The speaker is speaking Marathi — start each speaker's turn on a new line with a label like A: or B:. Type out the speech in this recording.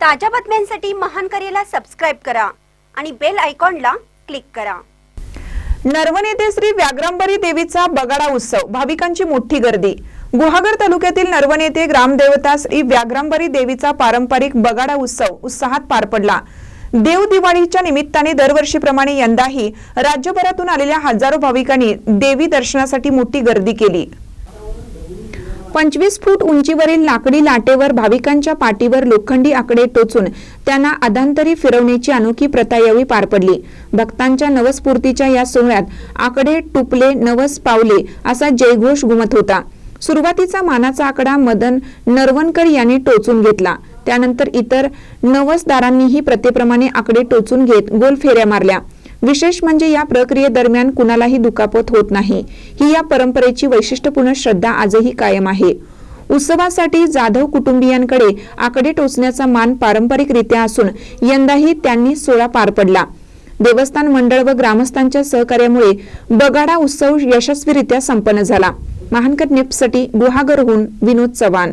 A: ताज्या बातम्यांसाठी महान करेला सबस्क्राईब करा आणि बेल आयकॉनला क्लिक करा.
B: नरवण येथे श्री व्याग्रांबरी देवीचा बगाडा उत्सव भाविकांची मोठी गर्दी. गुहागर तालुक्यातील नरवण येथे ग्रामदेवता श्री व्याग्रांबरी देवीचा पारंपरिक बगाडा उत्सव उत्साहात पार पडला. देव दिवाळीच्या निमित्ताने दरवर्षीप्रमाणे यंदाही राज्यभरातून आलेल्या हजारो भाविकांनी देवी दर्शनासाठी मोठी गर्दी केली. पंचवीस फूट उंचीवरील लाकडी लाटेवर भाविकांच्या पाठीवर लोखंडी आकडे टोचून त्यांना अधांतरी फिरवण्याची अनोखी प्रथा यावेळी पार पडली. भक्तांच्या नवस्फूर्तीच्या या सोहळ्यात आकडे टुपले नवस पावले असा जयघोष घुमत होता. सुरुवातीचा मानाचा आकडा मदन नरवणकर यांनी टोचून घेतला. त्यानंतर इतर नवसदारांनीही प्रथेप्रमाणे आकडे टोचून घेत गोल फेऱ्या मारल्या. विशेष म्हणजे या प्रक्रियेदरम्यान कुणालाही दुखापत होत नाही. ही या परंपरेची वैशिष्ट्यपूर्ण श्रद्धा आजही कायम आहे. उत्सवासाठी जाधव कुटुंबियांकडे आकडे टोचण्याचा मान पारंपरिकरित्या असून यंदाही त्यांनी सोळा पार पडला. देवस्थान मंडळ व ग्रामस्थांच्या सहकार्यामुळे बगाडा उत्सव यशस्वीरित्या संपन्न झाला. महानकर निप्ससाठी गुहागरहून विनोद चव्हाण.